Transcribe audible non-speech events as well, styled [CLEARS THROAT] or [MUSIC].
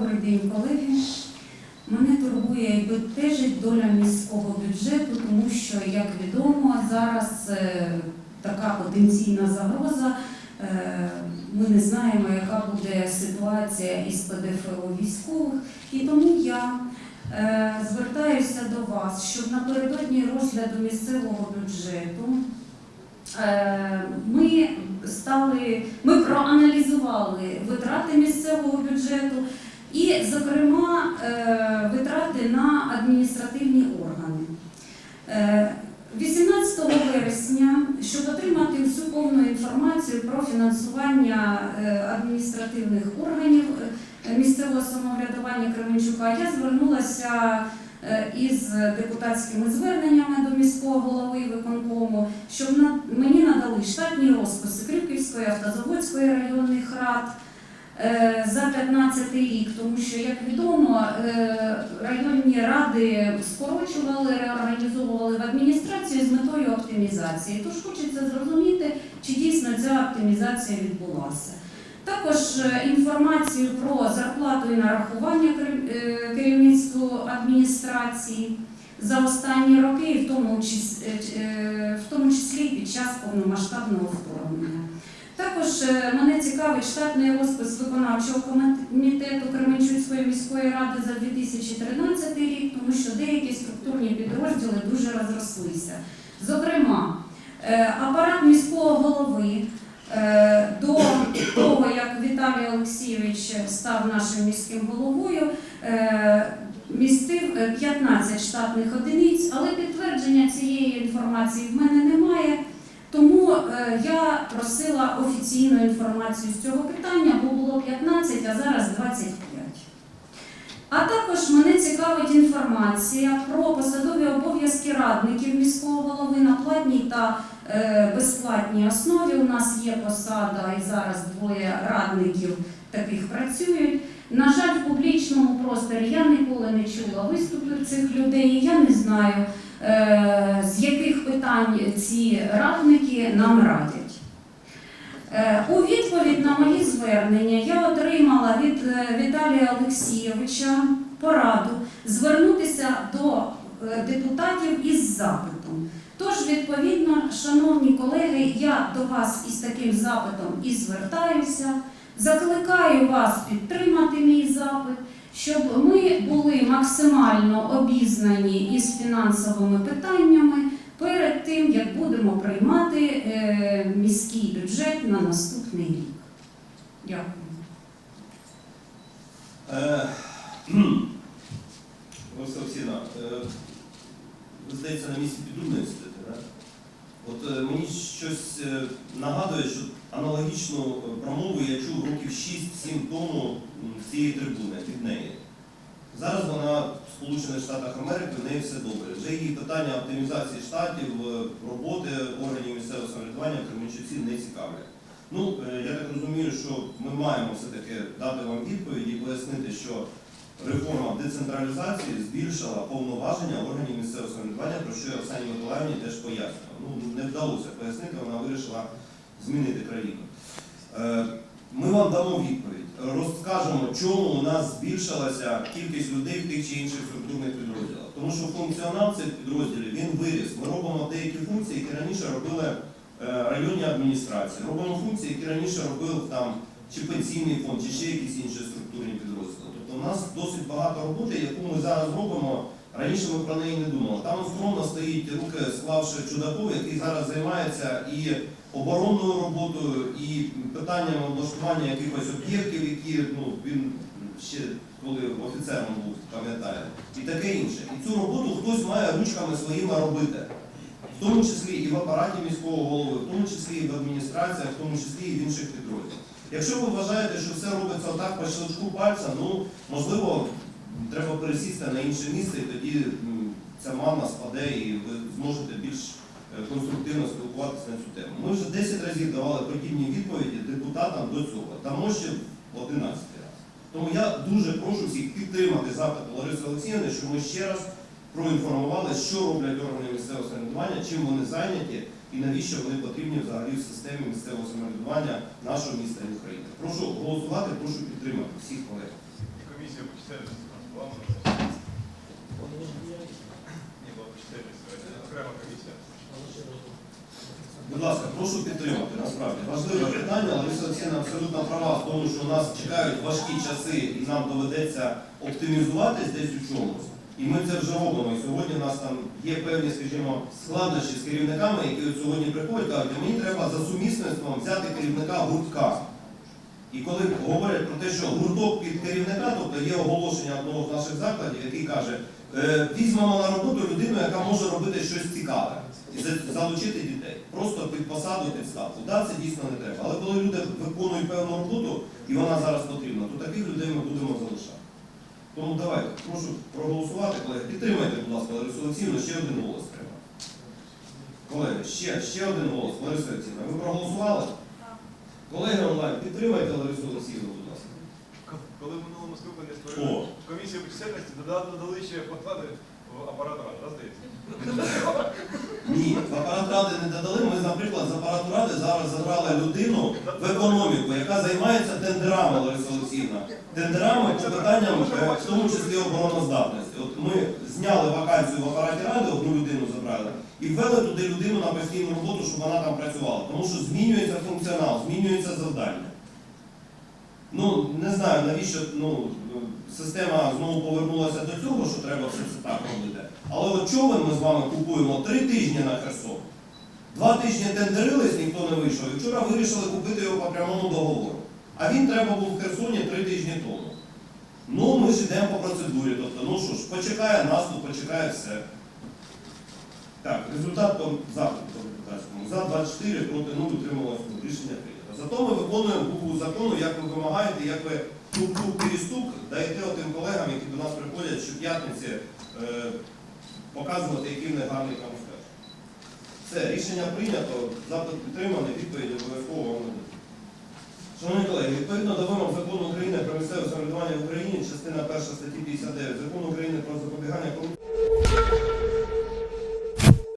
Добрий день, колеги. Мене турбує і бентежить доля міського бюджету, тому що, як відомо, зараз е, така потенційна загроза. Е, Ми не знаємо, яка буде ситуація із ПДФО військових, і тому я е, звертаюся до вас, щоб напередодні розгляду місцевого бюджету ми стали, ми проаналізували витрати місцевого бюджету і, зокрема, е, витрати на адміністративні органи. Е, 18 вересня, щоб отримати всю повну інформацію про фінансування е, адміністративних органів е, місцевого самоврядування Кременчука, я звернулася е, із депутатськими зверненнями до міського голови виконкому, щоб мені надали штатні розписи Крюківської, Автозаводської районних рад е, за 15 рік, тому що, як відомо, е, районні ради скорочували, реорганізовували в адміністрацію з метою оптимізації. Тож хочеться зрозуміти, чи дійсно ця оптимізація відбулася. Також е, інформацію про зарплату і нарахування е, керівництву адміністрації за останні роки, е, е, в тому числі під час повномасштабного вторгнення. Також е, мене цікавить штатний розпис виконавчого комітету Кременчуцької міської ради за 2013 рік, тому що деякі структурні підрозділи дуже розрослися. Зокрема, е, апарат міського голови е, до того, як Віталій Олексійович став нашим міським головою, містив е, 15 штатних одиниць, але підтвердження цієї інформації в мене немає. Е, я просила офіційну інформацію з цього питання, бо було 15, а зараз 25. А також мене цікавить інформація про посадові обов'язки радників міського голови на платній та е, безплатній основі. У нас є посада, і зараз двоє радників таких працюють. На жаль, в публічному просторі я ніколи не чула виступів цих людей. Я не знаю, з яких питань ці радники нам радять. Е, У відповідь на мої звернення я отримала від е, Віталія Олексійовича пораду звернутися до е, депутатів із запитом. Тож, відповідно, шановні колеги, я до вас із таким запитом і звертаюся. Закликаю вас підтримати мій запит, щоб ми були максимально обізнані із фінансовими питаннями перед тим, як будемо приймати е, міський бюджет на наступний рік. Дякую. Е, [CLEARS THROAT] Олексійна, е, ви здається, на місці підрудної сидите, так? От мені щось нагадує, що аналогічну промову я чув років 6-7 тому цієї трибуни від неї. Зараз вона в Сполучених Штатах Америки, в неї все добре. Вже її питання оптимізації штатів, е, роботи органів місцевого самоврядування в Кременчуці не цікавлять. Ну, е, я так розумію, що ми маємо все-таки дати вам відповіді і пояснити, що реформа децентралізації збільшила повноваження органів місцевого самоврядування, про що я Оксані Миколаївні теж пояснював. Ну, не вдалося пояснити, вона вирішила змінити країну. Е, Ми вам дамо відповідь. Розкажемо, чому у нас збільшилася кількість людей в тих чи інших структурних підрозділах. Тому що функціонал цих підрозділів він виріс. Ми робимо деякі функції, які раніше робили е, районні адміністрації. Робимо функції, які раніше робив там чи пенсійний фонд, чи ще якісь інші структурні підрозділи. Тобто у нас досить багато роботи, яку ми зараз робимо. Раніше ми про неї не думали. Там скромно стоїть руки склавши Чудаков, який зараз займається і оборонною роботою, і питанням облаштування якихось об'єктів, які ну, він ще коли офіцером був, пам'ятає, і таке інше. І цю роботу хтось має ручками своїми робити. В тому числі і в апараті міського голови, в тому числі і в адміністраціях, в тому числі і в інших підрозділах. Якщо ви вважаєте, що все робиться отак по щелчку пальця, ну можливо, треба пересісти на інше місце, і тоді ця мама спаде і ви зможете більш е, конструктивно спілкуватися на цю тему. Ми вже 10 разів давали подібні відповіді депутатам до цього. Дамо ще 11 раз. Тому я дуже прошу всіх підтримати запит Лариси Олексіївни, що ми ще раз проінформували, що роблять органи місцевого самоврядування, чим вони зайняті і навіщо вони потрібні взагалі в системі місцевого самоврядування нашого міста і України. Прошу голосувати, прошу підтримати всіх колег. Комісія. Будь ласка, прошу підтримати. Насправді важливе питання, Лариса Олексійовна абсолютно права в тому, що нас чекають важкі часи, і нам доведеться оптимізуватись десь у чомусь. І ми це вже робимо. І сьогодні у нас там є певні, скажімо, складнощі з керівниками, які от сьогодні приходять, кажуть, мені треба за сумісництвом взяти керівника гуртка. І коли говорять про те, що гурток під керівника, тобто є оголошення одного з наших закладів, який каже, «Е, візьмемо на роботу людину, яка може робити щось цікаве і залучити дітей. Просто під посаду, під ставку. Да, це дійсно не треба. Але коли люди виконують певну роботу, і вона зараз потрібна, то таких людей ми будемо залишати. Тому давайте, прошу проголосувати, колеги. Підтримайте, будь ласка, Ларису Олексіївну, ще один голос треба. Колеги, ще, ще один голос, Лариса Олексіївна. Ви проголосували? Колеги онлайн, підтримайте Ларису Олексіївну, будь ласка. Коли в минулому скликанні О. створили комісію по чисельності, додали ще посади в апарат ради, да, здається? Ні, в апарат ради не додали. Ми, наприклад, з апарату ради зараз забрали людину в економіку, яка займається тендерами, Лариса Олексіївна. Тендерами по питанням, е, в тому числі обороноздатності. От ми зняли вакансію в апараті ради, одну людину забрали, і ввели туди людину на постійну роботу, щоб вона там працювала. Тому що змінюється функціонал, змінюється завдання. Ну, не знаю, навіщо ну, система знову повернулася до цього, що треба все це так робити. Але от човен ми з вами купуємо три тижні на Херсон. Два тижні тендерились, ніхто не вийшов. І вчора вирішили купити його по прямому договору. А він треба був в Херсоні три тижні тому. Ну, ми ж йдемо по процедурі. Тобто, ну що ж, почекає наступ, почекає все. Так, результат по запиту депутатському. За 24, проти 0, утрималось 0. Рішення прийнято. Зато ми виконуємо букву закону, як ви вимагаєте, як ви тук-тук перестук даєте тим колегам, які до нас приходять щоп'ятниці е, показувати, який в них гарний камуфляж. Все, рішення прийнято, запит підтриманий, відповіді обов'язково вам нададуть. Шановні колеги, відповідно до вимог закону України про місцеве самоврядування в Україні, частина 1 статті 59 закону України про запобігання корупції.